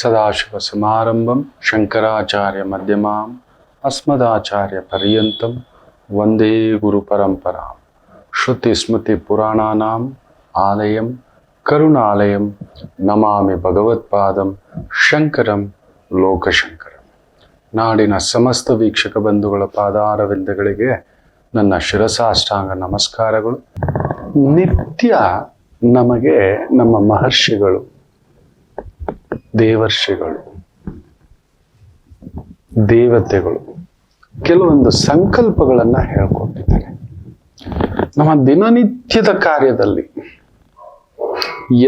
ಸದಾಶಿವ ಸಮಾರಂಭಂ ಶಂಕರಾಚಾರ್ಯ ಮಧ್ಯಮಾಂ ಅಸ್ಮದಾಚಾರ್ಯ ಪರ್ಯಂತಂ ವಂದೇ ಗುರು ಪರಂಪರಾಂ ಶ್ರುತಿ ಸ್ಮೃತಿ ಪುರಾಣಾನಾಂ ಆಲಯಂ ಕರುಣಾಲಯಂ ನಮಾಮಿ ಭಗವತ್ಪಾದಂ ಶಂಕರಂ ಲೋಕಶಂಕರಂ ನಾಡಿನ ಸಮಸ್ತ ವೀಕ್ಷಕ ಬಂಧುಗಳ ಪಾದಾರವಿಂದಗಳಿಗೆ ನನ್ನ ಶಿರಸಾಷ್ಟಾಂಗ ನಮಸ್ಕಾರಗಳು. ನಿತ್ಯ ನಮಗೆ ನಮ್ಮ ಮಹರ್ಷಿಗಳು ದೇವರ್ಷಿಗಳು, ದೇವತೆಗಳು ಕೆಲವೊಂದು ಸಂಕಲ್ಪಗಳನ್ನ ಹೇಳ್ಕೊಟ್ಟಿದ್ದಾರೆ. ನಮ್ಮ ದಿನನಿತ್ಯದ ಕಾರ್ಯದಲ್ಲಿ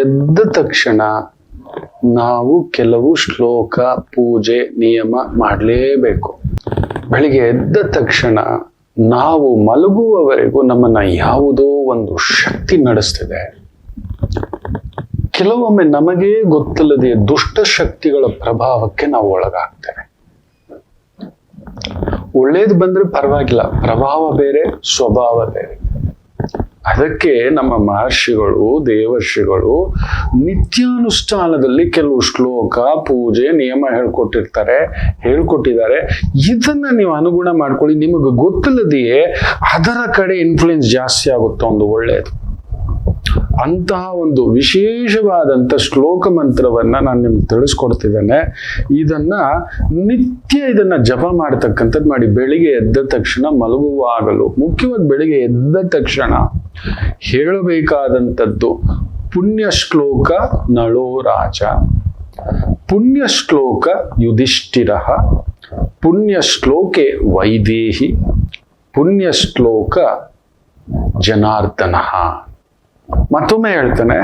ಎದ್ದ ತಕ್ಷಣ ನಾವು ಕೆಲವು ಶ್ಲೋಕ, ಪೂಜೆ, ನಿಯಮ ಮಾಡಲೇಬೇಕು. ಬೆಳಿಗ್ಗೆ ಎದ್ದ ತಕ್ಷಣ ನಾವು ಮಲಗುವವರೆಗೂ ನಮ್ಮನ್ನ ಯಾವುದೋ ಒಂದು ಶಕ್ತಿ ನಡೆಸ್ತಿದೆ. ಕೆಲವೊಮ್ಮೆ ನಮಗೇ ಗೊತ್ತಿಲ್ಲದೆ ದುಷ್ಟ ಶಕ್ತಿಗಳ ಪ್ರಭಾವಕ್ಕೆ ನಾವು ಒಳಗಾಗ್ತೇವೆ. ಒಳ್ಳೇದು ಬಂದ್ರೆ ಪರವಾಗಿಲ್ಲ, ಪ್ರಭಾವ ಬೇರೆ, ಸ್ವಭಾವ ಬೇರೆ. ಅದಕ್ಕೆ ನಮ್ಮ ಮಹರ್ಷಿಗಳು, ದೇವರ್ಷಿಗಳು ನಿತ್ಯಾನುಷ್ಠಾನದಲ್ಲಿ ಕೆಲವು ಶ್ಲೋಕ, ಪೂಜೆ, ನಿಯಮ ಹೇಳ್ಕೊಟ್ಟಿರ್ತಾರೆ, ಹೇಳ್ಕೊಟ್ಟಿದ್ದಾರೆ. ಇದನ್ನ ನೀವು ಅನುಗುಣ ಮಾಡ್ಕೊಳ್ಳಿ, ನಿಮಗೆ ಗೊತ್ತಿಲ್ಲದೆಯೇ ಅದರ ಕಡೆ ಇನ್ಫ್ಲುಯೆನ್ಸ್ ಜಾಸ್ತಿ ಆಗುತ್ತೆ ಒಂದು ಒಳ್ಳೆಯದು ಅಂತಹ ಒಂದು ವಿಶೇಷವಾದಂಥ ಶ್ಲೋಕ ಮಂತ್ರವನ್ನ ನಾನು ನಿಮ್ಗೆ ತಿಳಿಸ್ಕೊಡ್ತಿದ್ದೇನೆ. ಇದನ್ನ ನಿತ್ಯ ಇದನ್ನ ಜಪ ಮಾಡ್ತಕ್ಕಂಥದ್ದು ಮಾಡಿ ಬೆಳಿಗ್ಗೆ ಎದ್ದ ತಕ್ಷಣ ಮಲಗುವಾಗಲು, ಮುಖ್ಯವಾಗಿ ಬೆಳಿಗ್ಗೆ ಎದ್ದ ತಕ್ಷಣ ಹೇಳಬೇಕಾದಂಥದ್ದು ಪುಣ್ಯ ಶ್ಲೋಕ ನಳೋ ರಾಜ ಪುಣ್ಯ ಶ್ಲೋಕ ಯುಧಿಷ್ಠಿರ, ಪುಣ್ಯ ಶ್ಲೋಕೆ ವೈದೇಹಿ, ಪುಣ್ಯ ಶ್ಲೋಕ ಜನಾರ್ದನ. ಮತ್ತೊಮ್ಮೆ ಹೇಳ್ತಾನೆ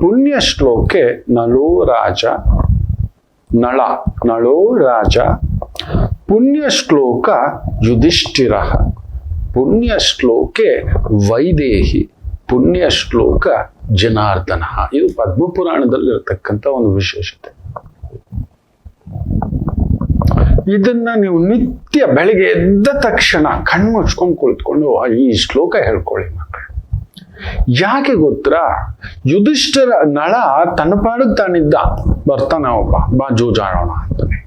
ಪುಣ್ಯ ಶ್ಲೋಕೆ ನಳೋ ರಾಜ, ನಳ, ನಳೋ ರಾಜ ಪುಣ್ಯ ಶ್ಲೋಕ ಯುಧಿಷ್ಠಿರ ಪುಣ್ಯ ಶ್ಲೋಕೆ ವೈದೇಹಿ ಪುಣ್ಯ ಶ್ಲೋಕ ಜನಾರ್ದನ. ಇದು ಪದ್ಮಪುರಾಣದಲ್ಲಿ ಇರತಕ್ಕಂಥ ಒಂದು ವಿಶೇಷತೆ. ಇದನ್ನ ನೀವು ನಿತ್ಯ ಬೆಳಿಗ್ಗೆ ಎದ್ದ ತಕ್ಷಣ ಕಣ್ಣು ಮುಚ್ಕೊಂಡು ಕುಳಿತುಕೊಂಡು ಈ ಶ್ಲೋಕ ಹೇಳ್ಕೊಳ್ಳಿ ಯಾಕೆ ಗೊತ್ತಾ? ಯುಧಿಷ್ಠರ ನಳ ತನ್ನ ಪಾಡಿಗೆ ತಾನಿದ್ದ ಬರ್ತಾನ ಒಬ್ಬ ಬಾ ಜೂಜಾಡೋಣ ಅಂತಾನೆ.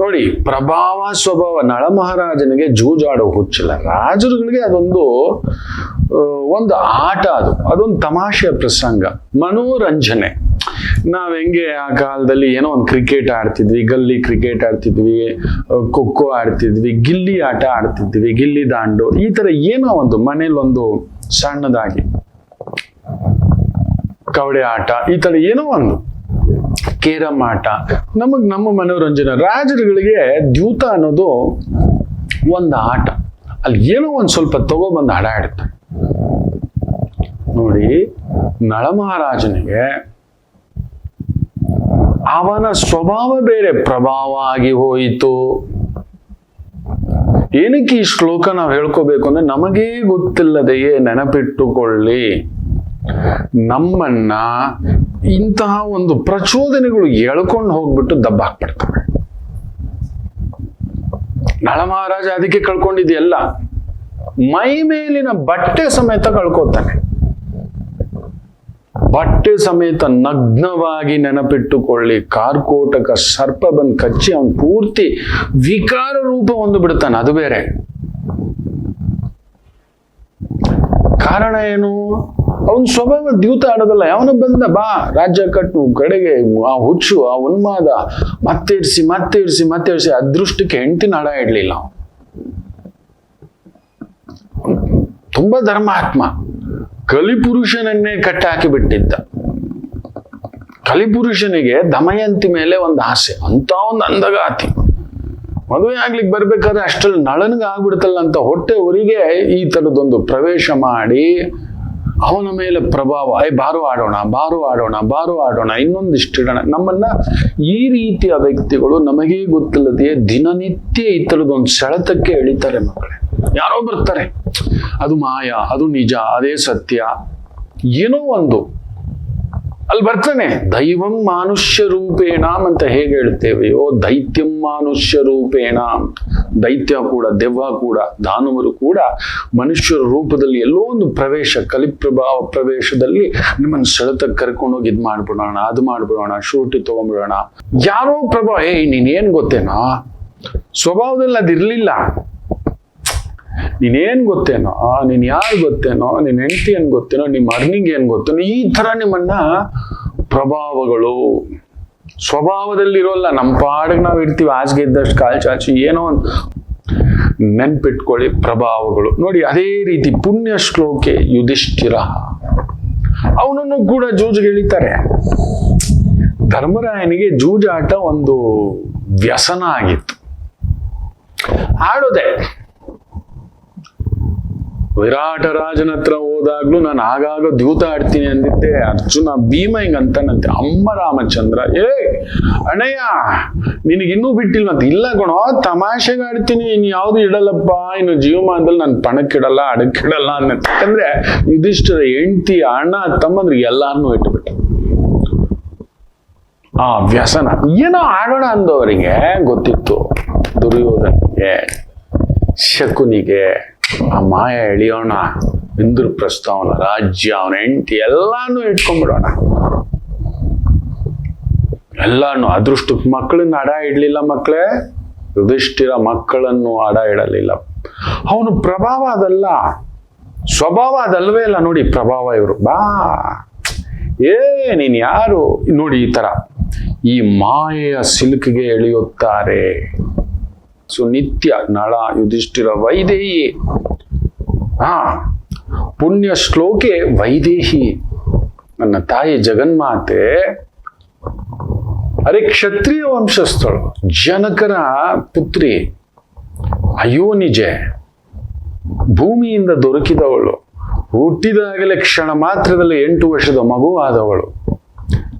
ನೋಡಿ, ಪ್ರಭಾವ ಸ್ವಭಾವ ನಳ ಮಹಾರಾಜನಿಗೆ ಜೂಜಾಡೋ ಹುಚ್ಚಿಲ್ಲ. ರಾಜರುಗಳಿಗೆ ಅದೊಂದು ಒಂದು ಆಟ ಅದು. ಅದೊಂದು ತಮಾಷೆಯ ಪ್ರಸಂಗ. ಮನೋರಂಜನೆ. ನಾವ್ ಹೆಂಗೆ ಆ ಕಾಲದಲ್ಲಿ ಏನೋ ಒಂದು ಕ್ರಿಕೆಟ್ ಆಡ್ತಿದ್ವಿ, ಗಲ್ಲಿ ಕ್ರಿಕೆಟ್ ಆಡ್ತಿದ್ವಿ ಖೋ ಆಡ್ತಿದ್ವಿ, ಗಿಲ್ಲಿ ಆಟ ಆಡ್ತಿದ್ವಿ, ಗಿಲ್ಲಿ ದಾಂಡು, ಈ ತರ ಏನೋ ಒಂದು ಮನೇಲಿ ಒಂದು ಸಣ್ಣದಾಗಿ. ಕವಡೆ ಆಟ, ಈ ತರ ಏನೋ ಒಂದು. ಕೇರಂ ಆಟ, ನಮಗ್ ನಮ್ಮ ಮನೋರಂಜನೆ ರಾಜರುಗಳಿಗೆ ದ್ಯೂತ ಅನ್ನೋದು ಒಂದು ಆಟ. ಅಲ್ಲಿ ಏನೋ ಒಂದು ಸ್ವಲ್ಪ ತಗೊಬಂದು ಆಡ ಆಡ್ತಾರೆ ನೋಡಿ, ನಳ ಮಹಾರಾಜನಿಗೆ ಅವನ ಸ್ವಭಾವ ಬೇರೆ, ಪ್ರಭಾವ ಆಗಿ ಹೋಯಿತು. ಏನಕ್ಕೆ ಈ ಶ್ಲೋಕ ನಾವು ಹೇಳ್ಕೋಬೇಕು ಅಂದ್ರೆ ನಮಗೇ ಗೊತ್ತಿಲ್ಲದೆಯೇ ನೆನಪಿಟ್ಟುಕೊಳ್ಳಿ. ನಮ್ಮನ್ನ ಇಂತಹ ಒಂದು ಪ್ರಚೋದನೆಗಳು ಎಳ್ಕೊಂಡು ಹೋಗ್ಬಿಟ್ಟು ದಬ್ಬಾಕ್ಬಿಡ್ತವೆ ನಳ ಮಹಾರಾಜ ಅದಕ್ಕೆ ಕಳ್ಕೊಂಡಿದೆಯಲ್ಲ, ಮೈ ಮೇಲಿನ ಬಟ್ಟೆ ಸಮೇತ ಕಳ್ಕೊತಾನೆ. ಬಟ್ಟೆ ಸಮೇತ ನಗ್ನವಾಗಿ ನೆನಪಿಟ್ಟುಕೊಳ್ಳಿ, ಕಾರ್ಕೋಟಕ ಸರ್ಪ ಬಂದು ಕಚ್ಚಿ ಅವನು ಪೂರ್ತಿ ವಿಕಾರ ರೂಪ ಒಂದು ಬಿಡ್ತಾನೆ, ಅದು ಬೇರೆ. ಕಾರಣ ಏನು? ಅವನ ಸ್ವಭಾವ ದ್ಯೂತ ಆಡೋದಲ್ಲ ಅವನು ಬಂದ, ಬಾ, ರಾಜ್ಯ ಕಟ್ಟು ಕಡೆಗೆ ಆ ಹುಚ್ಚು, ಆ ಉನ್ಮಾದ ಮತ್ತೇರ್ಸಿ ಮತ್ತೇರ್ಸಿ ಇರಿಸಿ ಅದೃಷ್ಟಕ್ಕೆ ಹೆಂಡತಿನ ನಡ ಇಡ್ಲಿಲ್ಲ ತುಂಬಾ ಧರ್ಮಾತ್ಮ. ಕಲಿಪುರುಷನನ್ನೇ ಕಟ್ಟಾಕಿ ಬಿಟ್ಟಿದ್ದ ಕಲಿಪುರುಷನಿಗೆ ದಮಯಂತಿ ಮೇಲೆ ಒಂದು ಆಸೆ, ಅಂತ ಒಂದು ಅಂದಗಾತಿ. ಮದುವೆ ಆಗ್ಲಿಕ್ಕೆ ಬರ್ಬೇಕಾದ್ರೆ ಅಷ್ಟರಲ್ಲಿ ನಳನಿಗೆ ಆಗ್ಬಿಡ್ತಲ್ಲ ಅಂತ ಹೊಟ್ಟೆ ಊರಿಗೆ ಈ ತರದೊಂದು ಪ್ರವೇಶ ಮಾಡಿ, ಅವನ ಮೇಲೆ ಪ್ರಭಾವ ಐ ಬಾರು ಆಡೋಣ ಬಾರು ಆಡೋಣ ಬಾರು ಆಡೋಣ, ಇನ್ನೊಂದಿಷ್ಟು ಇಡೋಣ. ನಮ್ಮನ್ನ ಈ ರೀತಿಯ ವ್ಯಕ್ತಿಗಳು ನಮಗೇ ಗೊತ್ತಿಲ್ಲದೆಯೇ ದಿನನಿತ್ಯ ಈ ಥರದೊಂದು ಸೆಳೆತಕ್ಕೆ ಎಳಿತಾರೆ ಮಕ್ಕಳೇ. ಯಾರೋ ಬರ್ತಾರೆ. ಅದು ಮಾಯ, ಅದು ನಿಜ, ಅದೇ ಸತ್ಯ. ಏನೋ ಒಂದು. ಅಲ್ಲಿ ಬರ್ತಾನೆ. ದೈವಂ ಮಾನುಷ್ಯ ರೂಪೇಣ ಅಂತ ಹೇಗೆ ಹೇಳ್ತೇವೆಯೋ ದೈತ್ಯಂ ಮಾನುಷ್ಯ ರೂಪೇಣ ದೈತ್ಯ ಕೂಡ, ದೆವ್ವ ಕೂಡ, ದಾನವರು ಕೂಡ ಮನುಷ್ಯರ ರೂಪದಲ್ಲಿ ಎಲ್ಲೋ ಒಂದು ಪ್ರವೇಶ, ಕಲಿಪ್ರಭಾವ ಪ್ರವೇಶದಲ್ಲಿ ನಿಮ್ಮನ್ನು ಸೆಳೆತಕ್ಕೆ ಕರ್ಕೊಂಡೋಗಿ ಇದು ಮಾಡ್ಬಿಡೋಣ, ಅದು ಮಾಡ್ಬಿಡೋಣ ಶೂಟಿ ತಗೊಂಡ್ಬಿಡೋಣ. ಯಾರೋ ಪ್ರಭಾವ ಏಯ್, ನೀನೇನ್ ಗೊತ್ತೇನೋ? ಸ್ವಭಾವದಲ್ಲಿ ಅದಿರ್ಲಿಲ್ಲ. ನೀನೇನ್ ಗೊತ್ತೇನೋ? ನೀನು ಯಾರು ಗೊತ್ತೇನೋ? ನಿನ್ನ ಹೆಂಡತಿ ಏನು ಗೊತ್ತೇನೋ? ನಿಮ್ಮ ಅರ್ನಿಂಗ್ ಏನು ಗೊತ್ತೇನೋ? ಈ ತರ ನಿಮ್ಮನ್ನ ಪ್ರಭಾವಗಳು, ಸ್ವಭಾವದಲ್ಲಿರೋಲ್ಲ. ನಮ್ಮ ಪಾಡಿಗೆ ನಾವು ಇರ್ತೀವಿ. ಆಚೆಗೆ ಇದ್ದಷ್ಟು ಕಾಲ್ ಚಾಚಿ ಏನೋ ಒಂದು ನೆನ್ಪಿಟ್ಕೊಳ್ಳಿ ಪ್ರಭಾವಗಳು. ನೋಡಿ, ಅದೇ ರೀತಿ ಪುಣ್ಯ ಶ್ಲೋಕೆ ಯುಧಿಷ್ಠಿರ. ಅವನನ್ನು ಕೂಡ ಜೂಜಿಗೆ ಎಳಿತಾರೆ ಧರ್ಮರಾಯನಿಗೆ ಜೂಜಾಟ ಒಂದು ವ್ಯಸನ ಆಗಿತ್ತು. ಆಡೋದೆ ವಿರಾಟ ರಾಜನ ಹತ್ರ ಹೋದಾಗ್ಲೂ ನಾನು ಆಗಾಗ ದ್ಯೂತ ಆಡ್ತೀನಿ ಅಂದಿದ್ದೆ. ಅರ್ಜುನ, ಭೀಮ ಹಿಂಗ್ ಅಂತಾನಂತೆ. ಅಮ್ಮ ರಾಮಚಂದ್ರ, ಏ, ಅಣ್ಣಯ್ಯ ನಿನಗಿನ್ನೂ ಬಿಟ್ಟಿಲ್ವಂತ ಇಲ್ಲ ಗುಣ ತಮಾಷೆಗೆ ಆಡ್ತೀನಿ. ಇನ್ ಯಾವ್ದು ಇಡಲ್ಲಪ್ಪ. ಇನ್ನು ಜೀವಮಾನದಲ್ಲಿ ನಾನು ಪಣಕ್ಕಿಡಲ್ಲ, ಅಡಕ್ಕಿಡಲ್ಲ ಅನ್ನತ್ತೆ. ಯಾಕಂದ್ರೆ ಯುಧಿಷ್ಠರ ಹೆಂಡತಿ, ಅಣ್ಣ ತಮ್ಮಂದ್ರಿಗೆ ಎಲ್ಲಾರನ್ನೂ ಇಟ್ಬಿಟ್ಟು ಆ ವ್ಯಸನ. ಏನೋ ಆಡೋಣ ಅಂದವರಿಗೆ ಗೊತ್ತಿತ್ತು. ದುರ್ಯೋಧನಿಗೆ, ಶಕುನಿಗೆ ಆ ಮಾಯ ಎಳಿಯೋಣ ಇಂದ್ರ ಅವನ ರಾಜ್ಯ, ಅವನ ಹೆಂಡತಿ ಎಲ್ಲಾನು ಇಟ್ಕೊಂಡ್ಬಿಡೋಣ. ಎಲ್ಲಾನು ಅದೃಷ್ಟಕ್ಕೆ ಮಕ್ಕಳನ್ನ ಅಡ ಇಡ್ಲಿಲ್ಲ ಮಕ್ಕಳೇ ಯುಧಿಷ್ಠಿರ ಮಕ್ಕಳನ್ನು ಅಡ ಇಡಲಿಲ್ಲ. ಅವನು ಪ್ರಭಾವ ಅದಲ್ಲ, ಸ್ವಭಾವ ಅದಲ್ವೇ ಇಲ್ಲ ನೋಡಿ, ಪ್ರಭಾವ ಇವರು. ಬಾ, ಏ, ನೀನ್ ಯಾರು? ನೋಡಿ ಈ ತರ, ಈ ಮಾಯೆಯ ಸಿಲುಕಿಗೆ ಎಳೆಯುತ್ತಾರೆ. ಸೊ ನಿತ್ಯ ನಳ ಯುಧಿಷ್ಠಿರ ವೈದೇಹಿ. ಹಾ, ಪುಣ್ಯ ಶ್ಲೋಕೆ ವೈದೇಹಿ. ನನ್ನ ತಾಯಿ ಜಗನ್ಮಾತೆ, ಅರೆ ಕ್ಷತ್ರಿಯ ವಂಶಸ್ಥಳು, ಜನಕರ ಪುತ್ರಿ ಅಯ್ಯೋ ನಿಜೆ ಭೂಮಿಯಿಂದ ದೊರಕಿದವಳು, ಹುಟ್ಟಿದಾಗಲೇ ಕ್ಷಣ ಮಾತ್ರದಲ್ಲಿ ಎಂಟು ವರ್ಷದ ಮಗು ಆದವಳು.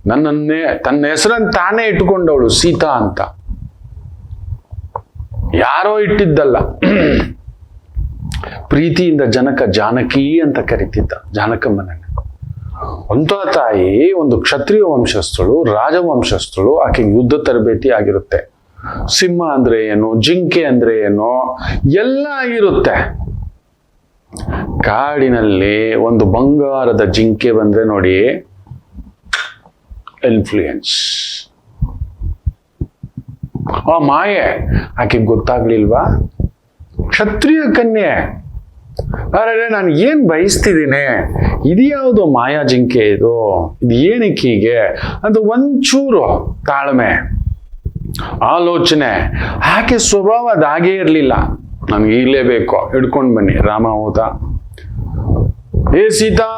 ನನ್ನನ್ನೇ, ತನ್ನ ಹೆಸರನ್ನು ತಾನೇ ಇಟ್ಟುಕೊಂಡವಳು ಸೀತಾ ಅಂತ. ಯಾರೋ ಇಟ್ಟಿದ್ದಲ್ಲ. ಪ್ರೀತಿಯಿಂದ ಜನಕ ಜಾನಕಿ ಅಂತ ಕರಿತಿದ್ದ. ಜಾನಕಮ್ಮನನ್ನ. ಅಂತ ತಾಯಿ ಒಂದು ಕ್ಷತ್ರಿಯ ವಂಶಸ್ಥಳು, ರಾಜವಂಶಸ್ಥಳು, ಆಕೆಗೆ ಯುದ್ಧ ತರಬೇತಿ ಆಗಿರುತ್ತೆ. ಸಿಂಹ ಅಂದ್ರೆ ಏನು, ಜಿಂಕೆ ಅಂದ್ರೆ ಏನು, ಎಲ್ಲ ಆಗಿರುತ್ತೆ ಕಾಡಿನಲ್ಲಿ ಒಂದು ಬಂಗಾರದ ಜಿಂಕೆ ಬಂದ್ರೆ ನೋಡಿ ಇನ್ಫ್ಲೂಯೆನ್ಸ್ ಆ ಮಾಯೆ, ಆಕೆಗೆ ಗೊತ್ತಾಗ್ಲಿಲ್ವಾ? ಕ್ಷತ್ರಿಯ ಕನ್ಯೆ. ಅರೆ ನಾನು ಏನು ಬಯಸ್ತಿದ್ದೀನಿ ಇದ್ಯಾವುದು ಮಾಯಾ ಜಿಂಕೆ ಇದು? ಇದು ಏನಕ್ಕೆ ಹೀಗೆ? ಅಂತ ಒಂಚೂರು ತಾಳ್ಮೆ, ಆಲೋಚನೆ. ಆಕೆ ಸ್ವಭಾವ ಅದಾಗೇ ಇರಲಿಲ್ಲ. ನನ್ಗೆ ಇರಲೇಬೇಕು. ಹಿಡ್ಕೊಂಡು ಬನ್ನಿ. ರಾಮ ಹೋತ ಏ ಸೀತಾ,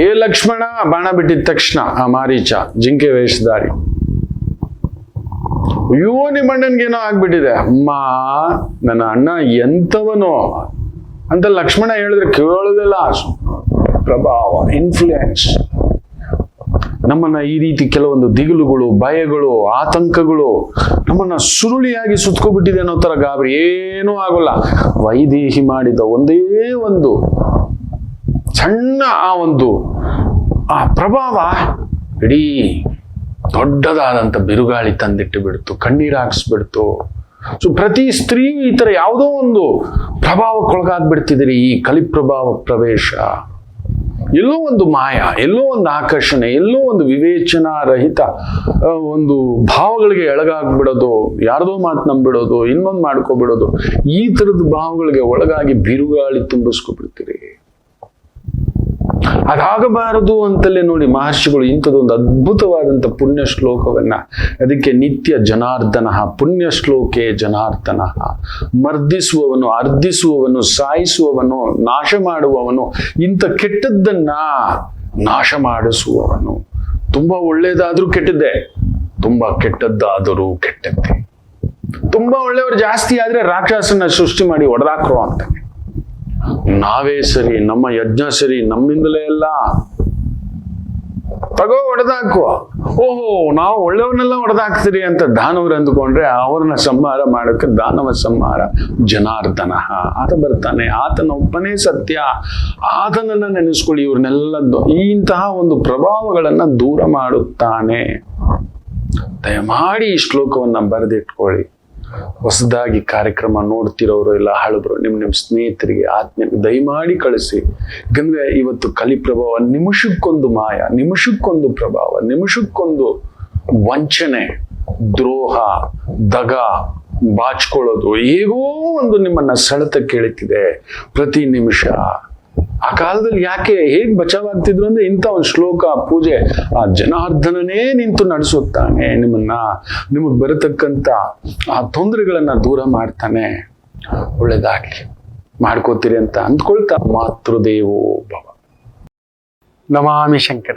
ಏ ಲಕ್ಷ್ಮಣ, ಬಾಣ ಬಿಟ್ಟಿದ ತಕ್ಷಣ ಆ ಮಾರೀಚ, ಜಿಂಕೆ ವೇಷಧಾರಿ. ಅಯ್ಯೋ ನಿಮ್ಮ ಅಣ್ಣನ್ಗೇನೋ ಆಗ್ಬಿಟ್ಟಿದೆ. ಅಮ್ಮ, ನನ್ನ ಅಣ್ಣ ಎಂಥವನು. ಅಂತ ಲಕ್ಷ್ಮಣ ಹೇಳಿದ್ರೆ ಕೇಳೋದಿಲ್ಲ. ಪ್ರಭಾವ ಇನ್ಫ್ಲೂಯೆನ್ಸ್ ನಮ್ಮನ್ನ ಈ ರೀತಿ ಕೆಲವೊಂದು ದಿಗಿಲುಗಳು, ಭಯಗಳು, ಆತಂಕಗಳು ನಮ್ಮನ್ನ ಸುರುಳಿಯಾಗಿ ಸುತ್ಕೊಬಿಟ್ಟಿದೆ ಅನ್ನೋ ತರ ಗಾಬರಿ. ಏನೂ ಆಗೋಲ್ಲ. ವೈದೇಹಿ ಮಾಡಿದ ಒಂದೇ ಒಂದು ಸಣ್ಣ ಆ ಒಂದು, ಆ ಪ್ರಭಾವ ಇಡೀ ದೊಡ್ಡದಾದಂಥ ಬಿರುಗಾಳಿ ತಂದಿಟ್ಟು ಬಿಡ್ತು ಕಣ್ಣೀರು ಹಾಕ್ಸ್ಬಿಡ್ತು. ಸೊ ಪ್ರತಿ ಸ್ತ್ರೀ ಈ ಥರ ಯಾವುದೋ ಒಂದು ಪ್ರಭಾವಕ್ಕೊಳಗಾಗ್ಬಿಡ್ತಿದ್ದೀರಿ, ಈ ಕಲಿಪ್ರಭಾವ ಪ್ರವೇಶ. ಎಲ್ಲೋ ಒಂದು ಮಾಯ, ಎಲ್ಲೋ ಒಂದು ಆಕರ್ಷಣೆ, ಎಲ್ಲೋ ಒಂದು ವಿವೇಚನಾ ರಹಿತ ಒಂದು ಭಾವಗಳಿಗೆ ಎಳಗಾಗ್ಬಿಡೋದು, ಯಾರ್ದೋ ಮಾತು ನಂಬಿಡೋದು, ಇನ್ನೊಂದು ಮಾಡ್ಕೊಬಿಡೋದು, ಈ ಥರದ ಭಾವಗಳಿಗೆ ಒಳಗಾಗಿ ಬಿರುಗಾಳಿ ತುಂಬಿಸ್ಕೊಬಿಡ್ತೀರಿ. ಅದಾಗಬಾರದು ಅಂತಲೇ ನೋಡಿ ಮಹರ್ಷಿಗಳು ಇಂಥದ್ದೊಂದು ಅದ್ಭುತವಾದಂಥ ಪುಣ್ಯ ಶ್ಲೋಕವನ್ನ ಅದಕ್ಕೆ ನಿತ್ಯ ಜನಾರ್ದನ ಪುಣ್ಯ ಶ್ಲೋಕೆ ಜನಾರ್ದನ ಮರ್ದಿಸುವವನು, ಅರ್ಧಿಸುವವನು, ಸಾಯಿಸುವವನು, ನಾಶ ಮಾಡುವವನು, ಇಂಥ ಕೆಟ್ಟದ್ದನ್ನ ನಾಶ ಮಾಡಿಸುವವನು. ತುಂಬಾ ಒಳ್ಳೇದಾದ್ರೂ ಕೆಟ್ಟದ್ದೇ, ತುಂಬಾ ಕೆಟ್ಟದ್ದಾದರೂ ಕೆಟ್ಟದ್ದೇ. ತುಂಬಾ ಒಳ್ಳೆಯವರು ಜಾಸ್ತಿ ಆದ್ರೆ ರಾಕ್ಷಸನ ಸೃಷ್ಟಿ ಮಾಡಿ ಒಡೆದಾಕ್ರು ಅಂತ. ನಾವೇ ಸರಿ, ನಮ್ಮ ಯಜ್ಞ ಸರಿ, ನಮ್ಮಿಂದಲೇ ಅಲ್ಲ. ತಗೋ ಹೊಡೆದಾಕು. ಓಹೋ, ನಾವು ಒಳ್ಳೆಯವನ್ನೆಲ್ಲ ಹೊಡೆದಾಕ್ತೀರಿ ಅಂತ ದಾನವರು ಅಂದುಕೊಂಡ್ರೆ ಅವ್ರನ್ನ ಸಂಹಾರ ಮಾಡೋಕೆ ದಾನವ ಸಂಹಾರ ಜನಾರ್ದನ. ಆತ ಬರ್ತಾನೆ. ಆತನ ಒಬ್ಬನೇ ಸತ್ಯ. ಆತನನ್ನ ನೆನೆಸ್ಕೊಳ್ಳಿ, ಇವ್ರನ್ನೆಲ್ಲ ದೊ- ಇಂತಹ ಒಂದು ಪ್ರಭಾವಗಳನ್ನ ದೂರ ಮಾಡುತ್ತಾನೆ. ದಯಮಾಡಿ ಈ ಶ್ಲೋಕವನ್ನ ಬರೆದಿಟ್ಕೊಳ್ಳಿ. ಹೊಸದಾಗಿ ಕಾರ್ಯಕ್ರಮ ನೋಡ್ತಿರೋರು ಇಲ್ಲ, ಹಳಬ್ರು ನಿಮ್ಮ ನಿಮ್ಮ ಸ್ನೇಹಿತರಿಗೆ ಆತ್ಮೀಯ ದಯಮಾಡಿ ಕಳಿಸಿ. ಯಾಕಂದ್ರೆ ಇವತ್ತು ಕಲಿ ಪ್ರಭಾವ ನಿಮಿಷಕ್ಕೊಂದು ಮಾಯ, ನಿಮಿಷಕ್ಕೊಂದು ಪ್ರಭಾವ, ನಿಮಿಷಕ್ಕೊಂದು ವಂಚನೆ, ದ್ರೋಹ, ದಗ ಬಾಚ್ಕೊಳ್ಳೋದು, ಹೇಗೋ ಒಂದು ನಿಮ್ಮನ್ನ ಸೆಳೆತ ಕೇಳುತ್ತಿದೆ ಪ್ರತಿ ನಿಮಿಷ. ಆ ಕಾಲದಲ್ಲಿ ಯಾಕೆ ಹೇಗ್ ಬಚಾವಾಗ್ತಿದ್ರು ಅಂದ್ರೆ ಇಂಥ ಒಂದು ಶ್ಲೋಕ, ಪೂಜೆ, ಆ ಜನಾರ್ದನನೇ ನಿಂತು ನಡೆಸುತ್ತಾನೆ, ನಿಮ್ಮನ್ನ, ನಿಮಗ್ ಬರತಕ್ಕಂತ ಆ ತೊಂದರೆಗಳನ್ನ ದೂರ ಮಾಡ್ತಾನೆ. ಒಳ್ಳೇದಾಗ್ಲಿ. ಮಾಡ್ಕೋತೀರಿ ಅಂತ ಅಂದ್ಕೊಳ್ತಾ ಮಾತೃದೇವೋ ಭವ. ನಮಾಮಿ ಶಂಕರ.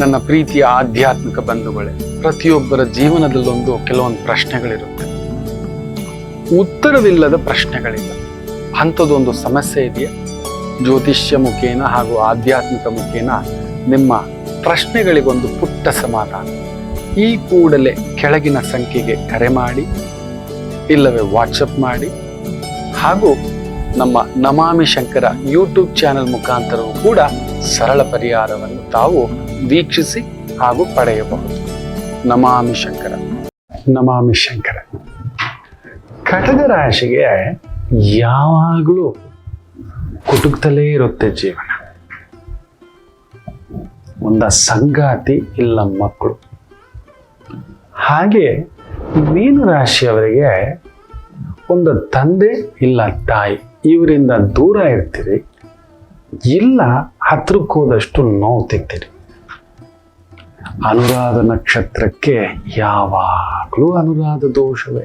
ನನ್ನ ಪ್ರೀತಿಯ ಆಧ್ಯಾತ್ಮಿಕ ಬಂಧುಗಳೇ, ಪ್ರತಿಯೊಬ್ಬರ ಜೀವನದಲ್ಲೊಂದು ಕೆಲವೊಂದು ಪ್ರಶ್ನೆಗಳಿರುತ್ತೆ. ಉತ್ತರವಿಲ್ಲದ ಪ್ರಶ್ನೆಗಳಿಲ್ಲ ಅಂಥದ್ದೊಂದು ಸಮಸ್ಯೆ ಇದೆಯಾ? ಜ್ಯೋತಿಷ್ಯ ಮುಖೇನ ಹಾಗೂ ಆಧ್ಯಾತ್ಮಿಕ ಮುಖೇನ ನಿಮ್ಮ ಪ್ರಶ್ನೆಗಳಿಗೊಂದು ಪುಟ್ಟ ಸಮಾಧಾನ. ಈ ಕೂಡಲೇ ಕೆಳಗಿನ ಸಂಖ್ಯೆಗೆ ಕರೆ ಮಾಡಿ, ಇಲ್ಲವೇ ವಾಟ್ಸಪ್ ಮಾಡಿ, ಹಾಗೂ ನಮ್ಮ ನಮಾಮಿ ಶಂಕರ ಯೂಟ್ಯೂಬ್ ಚಾನೆಲ್ ಮುಖಾಂತರವೂ ಕೂಡ ಸರಳ ಪರಿಹಾರವನ್ನು ತಾವು ವೀಕ್ಷಿಸಿ ಹಾಗೂ ಪಡೆಯಬಹುದು. ನಮಾಮಿ ಶಂಕರ ನಮಾಮಿ ಶಂಕರ, ಕಟಕ ರಾಶಿಗೆ ಯಾವಾಗಲೂ ಕುಟುಕ್ತಲೇ ಇರುತ್ತೆ ಜೀವನ. ಒಂದ ಸಂಗಾತಿ ಇಲ್ಲ ಮಕ್ಕಳು ಹಾಗೆ ಮೀನು ರಾಶಿಯವರಿಗೆ ಒಂದು ತಂದೆ ಇಲ್ಲ ತಾಯಿ, ಇವರಿಂದ ದೂರ ಇರ್ತೀರಿ, ಇಲ್ಲ ಹತ್ರಕ್ಕೆ ಹೋದಷ್ಟು ನೋವು ತಿಂತೀರಿ ಅನುರಾಧ ನಕ್ಷತ್ರಕ್ಕೆ ಯಾವಾಗಲೂ ಅನುರಾಧ ದೋಷವೇ.